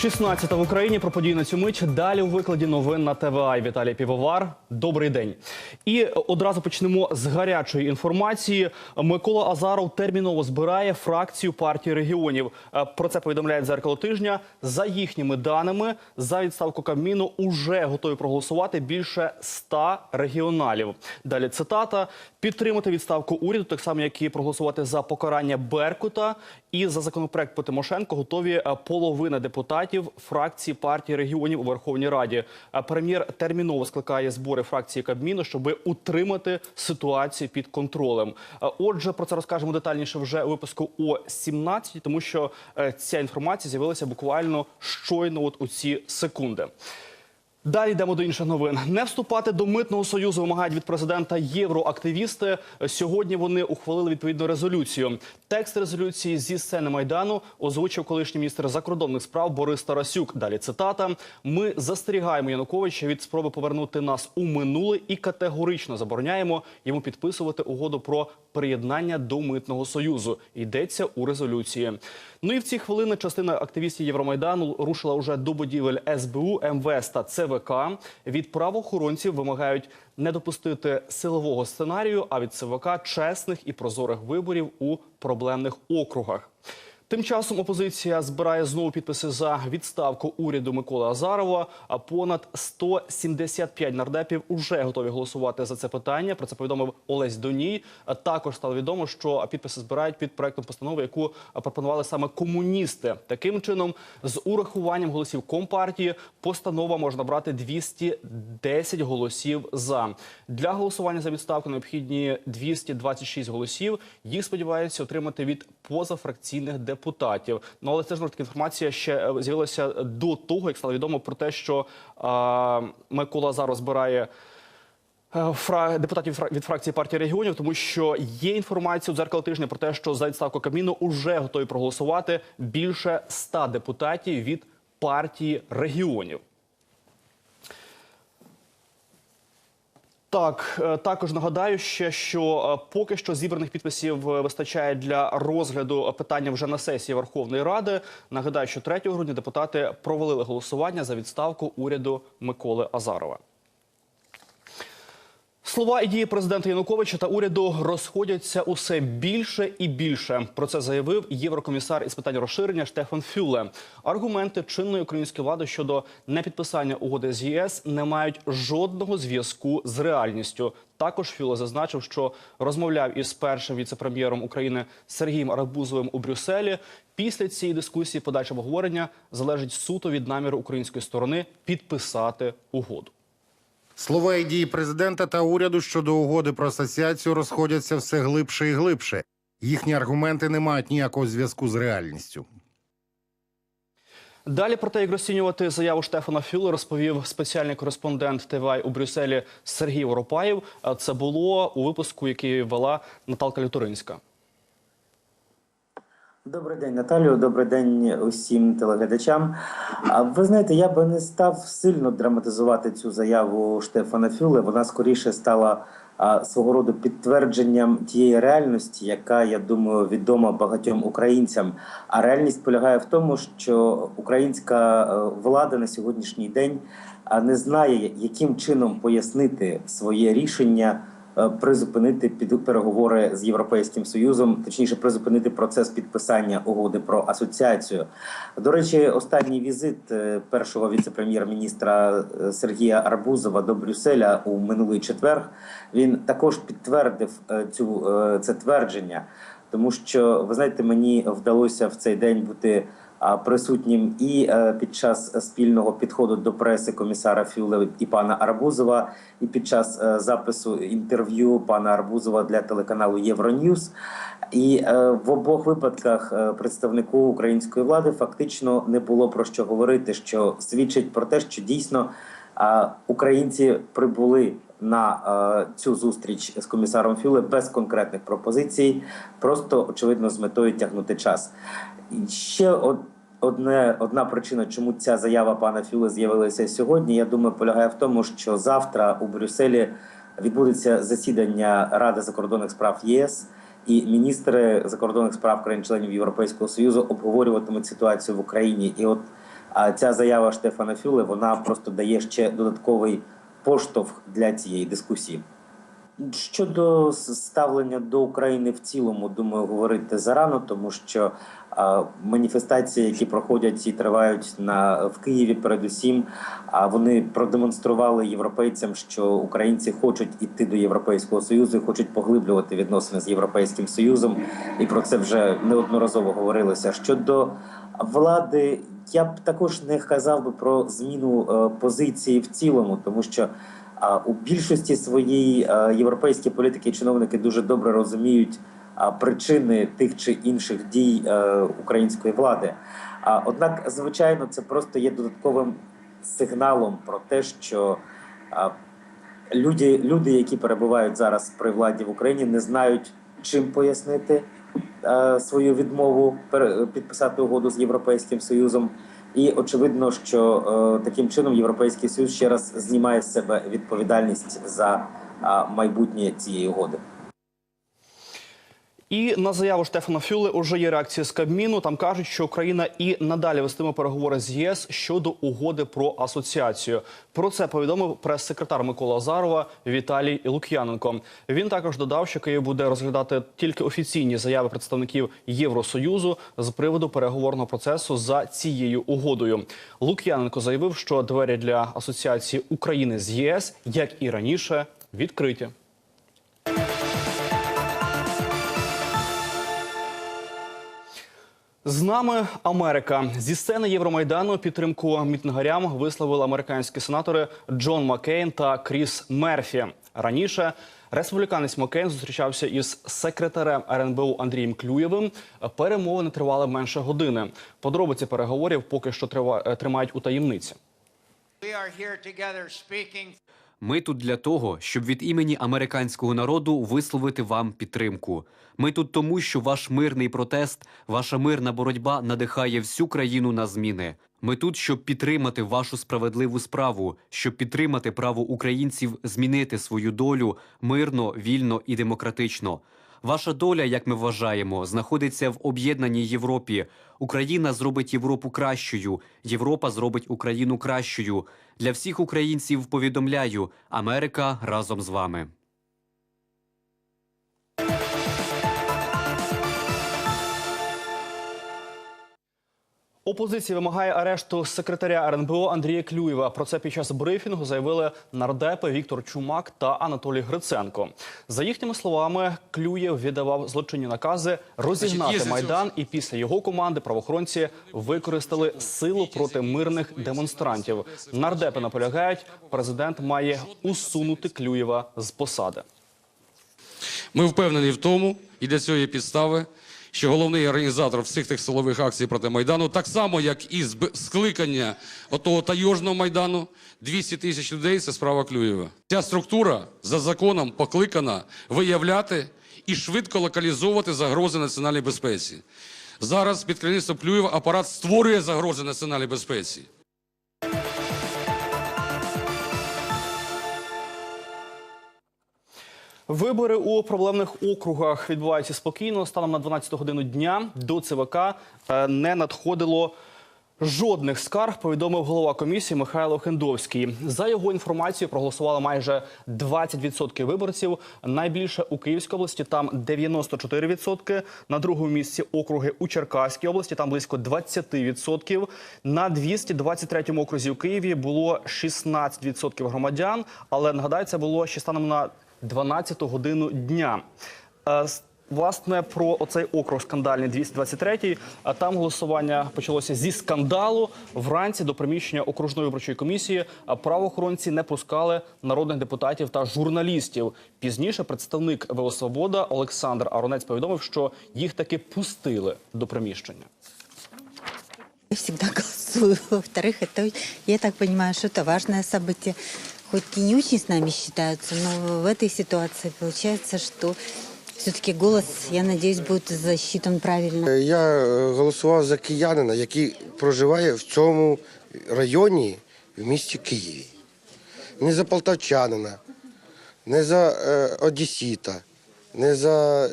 16 в Україні про події на цю мить. Далі у викладі новин на ТВА. Віталій Півовар. Добрий день. І одразу почнемо з гарячої інформації. Микола Азаров терміново збирає фракцію партії регіонів. Е, Про це повідомляє дзеркало тижня. За їхніми даними, за відставку Кабміну уже готові проголосувати більше 100 регіоналів. Далі цитата: підтримати відставку уряду, так само як і проголосувати за покарання Беркута. І за законопроект по Тимошенко готові е, половина депутатів фракції партії регіонів у Верховній Раді. Е, Прем'єр терміново скликає збори фракції Кабміну, щоб утримати ситуацію під контролем. Е, Отже, про це розкажемо детальніше вже у випуску о 17, тому що е, ця інформація з'явилася буквально щойно, от у ці секунди. Далі йдемо до інших новин. Не вступати до митного союзу вимагають від президента євроактивісти. Сьогодні вони ухвалили відповідну резолюцію. Текст резолюції зі сцени майдану озвучив колишній міністр закордонних справ Борис Тарасюк. Далі цитата: Ми застерігаємо Януковича від спроби повернути нас у минуле і категорично забороняємо йому підписувати угоду про приєднання до митного союзу. Йдеться у резолюції. Ну і в ці хвилини частина активістів Євромайдану рушила уже до будівель СБУ, МВС та ЦВК. Від правоохоронців вимагають не допустити силового сценарію, а від ЦВК чесних і прозорих виборів у проблемних округах. Тим часом опозиція збирає знову підписи за відставку уряду Миколи Азарова. А понад 175 нардепів уже готові голосувати за це питання. Про це повідомив Олесь Доній. Також стало відомо, що підписи збирають під проектом постанови, яку пропонували саме комуністи. Таким чином, з урахуванням голосів компартії, постанова можна брати 210 голосів за для голосування за відставку. Необхідні 226 голосів. Їх сподіваються отримати від позафракційних депутатів. Ну але це ж таки інформація ще е, з'явилася до того, як стало відомо про те, що е, Микола зараз збирає. е, депутатів від фракції партії регіонів, тому що є інформація у дзеркало тижня про те, що за відставку Кабміну вже готові проголосувати більше ста депутатів від партії регіонів. Так, е, також нагадаю ще, що е, поки що зібраних підписів е, вистачає для розгляду питання вже на сесії Верховної Ради. Нагадаю, що 3 грудня депутати провалили голосування за відставку уряду Миколи Азарова. Слова і дії президента Януковича та уряду розходяться усе більше і більше. Про це заявив єврокомісар із питань розширення Штефан Фюле. Аргументи чинної української влади щодо непідписання угоди з ЄС не мають жодного зв'язку з реальністю. Також Фюле зазначив, що розмовляв із першим віце-прем'єром України Сергієм Арбузовим у Брюсселі. Після цієї дискусії подальше обговорення залежить суто від наміру української сторони підписати угоду. Слова і дії президента та уряду щодо угоди про асоціацію розходяться все глибше і глибше. Їхні аргументи не мають ніякого зв'язку з реальністю. Далі про те, як розцінювати заяву Штефана Фюле, розповів спеціальний кореспондент ТВА у Брюсселі Сергій Воропаєв. Це було у випуску, який вела Наталка Люторинська. Добрий день, Наталію. Добрий день усім телеглядачам. Ви знаєте, я би не став сильно драматизувати цю заяву Штефана Фюле. Вона скоріше стала свого роду підтвердженням тієї реальності, яка я думаю відома багатьом українцям. А реальність полягає в тому, що українська е, влада на сьогоднішній день не знає, яким чином пояснити своє рішення призупинити під переговори з європейським союзом, точніше, призупинити процес підписання угоди про асоціацію. До речі, останній візит е, першого віце-прем'єр-міністра е, Сергія Арбузова до Брюсселя у минулий четвер він також підтвердив е, цю е, це твердження, тому що ви знаєте, мені вдалося в цей день бути присутнім і е, під час спільного підходу до преси комісара Фюле і пана Арбузова, і під час е, запису інтерв'ю пана Арбузова для телеканалу Євроньюз. І е, в обох випадках представнику української влади фактично не було про що говорити, що свідчить про те, що дійсно українці прибули на е, цю зустріч з комісаром Фюле без конкретних пропозицій, просто очевидно з метою тягнути час. І ще од- одне одна причина, чому ця заява пана Фюле з'явилася сьогодні. Я думаю, полягає в тому, що завтра у Брюсселі відбудеться засідання Ради закордонних справ ЄС. І міністри закордонних справ країн-членів Європейського союзу обговорюватимуть ситуацію в Україні. І от ця заява Штефана Фюле вона просто дає ще додатковий поштовх для цієї дискусії. Щодо ставлення до України в цілому, думаю, говорити зарано, тому що а, маніфестації, які проходять і тривають на в Києві, передусім, а вони продемонстрували європейцям, що українці хочуть іти до Європейського союзу, і хочуть поглиблювати відносини з Європейським Союзом, і про це вже неодноразово говорилося. Щодо влади, я б також не казав би про зміну е, позиції в цілому, тому що. У більшості своїй е, європейські політики і чиновники дуже добре розуміють причини тих чи інших дій е, української влади. Однак, звичайно, це просто є додатковим сигналом про те, що люди, люди, які перебувають зараз при владі в Україні, не знають, чим пояснити е, свою відмову підписати угоду з Європейським Союзом. І очевидно, що е, таким чином Європейський Союз ще раз знімає з себе відповідальність за майбутнє цієї угоди. І на заяву Штефана Фюле уже є реакція з Кабміну. Там кажуть, що Україна і надалі вестиме переговори з ЄС щодо угоди про асоціацію. Про це повідомив прес-секретар Микола Азарова Віталій Лук'яненко. Він також додав, що Київ буде розглядати тільки офіційні заяви представників Євросоюзу з приводу переговорного процесу за цією угодою. Лук'яненко заявив, що двері для асоціації України з ЄС, як і раніше, відкриті. З нами Америка зі сцени Євромайдану підтримку мітингарям висловили американські сенатори Джон Маккейн та Кріс Мерфі. Раніше республіканець Маккейн зустрічався із секретарем РНБУ Андрієм Клюєвим. Перемовини тривали менше години. Подробиці переговорів поки що тримають у таємниці. Ми тут для того, щоб від імені американського народу висловити вам підтримку. Ми тут тому, що ваш мирний протест, ваша мирна боротьба надихає всю країну на зміни. Ми тут, щоб підтримати вашу справедливу справу, щоб підтримати право українців змінити свою долю мирно, вільно і демократично. Ваша доля, як ми вважаємо, знаходиться в об'єднаній Європі. Україна зробить Європу кращою. Європа зробить Україну кращою. Для всіх українців повідомляю: Америка разом з вами. Опозиція вимагає арешту секретаря РНБО Андрія Клюєва. Про це під час брифінгу заявили нардепи Віктор Чумак та Анатолій Гриценко. За їхніми словами, Клюєв віддавав злочинні накази розігнати майдан, і після його команди правоохоронці використали силу проти мирних демонстрантів. Нардепи наполягають, президент має усунути Клюєва з посади. Ми впевнені в тому, і для цього є підстави, що головний організатор всіх тих силових акцій проти Майдану, так само, як і скликання отого тайожного Майдану, 200 тисяч людей – це справа Клюєва. Ця структура за законом покликана виявляти і швидко локалізовувати загрози національній безпеці. Зараз під керівництвом Клюєва апарат створює загрози національній безпеці. Вибори у проблемних округах відбуваються спокійно. Станом на 12 годину дня до ЦВК е, не надходило жодних скарг. Повідомив голова комісії Михайло Хендовський. За його інформацією, проголосували майже 20% виборців. Найбільше у Київській області там 94%. На другому місці округи у Черкаській області там близько 20%. На 223 окрузі у Києві було 16% громадян. Але нагадаю, це було ще станом на 12 годину дня. Е, с- Власне, про оцей округ скандальний 223-й. А там голосування почалося зі скандалу. Вранці до приміщення окружної виборчої комісії а правоохоронці не пускали народних депутатів та журналістів. Пізніше представник ВО Свобода Олександр Аронець повідомив, що їх таки пустили до приміщення. Я всегда голосую. Во-вторых, это, я так понимаю, что это важное событие. Хоть и не очень с нами считаются, но в этой ситуации получается, что все-таки голос, я надеюсь, будет засчитан правильно. Я е, голосував за киянина, який проживає в цьому районі в місті Києві. Не за полтавчанина, не за е, одесіта, не за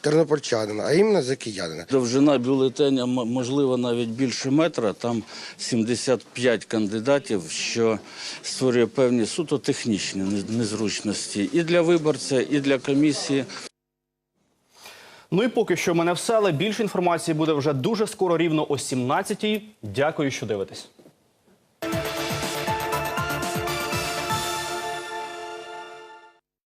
тернопольчанина, а іменно за киянина. Довжина бюлетеня можливо навіть більше метра. Там 75 кандидатів, що створює певні суто технічні незручності і для виборця, і для комісії. Ну і поки що в мене все, але більше інформації буде вже дуже скоро, рівно о 17-й. Дякую, що дивитесь.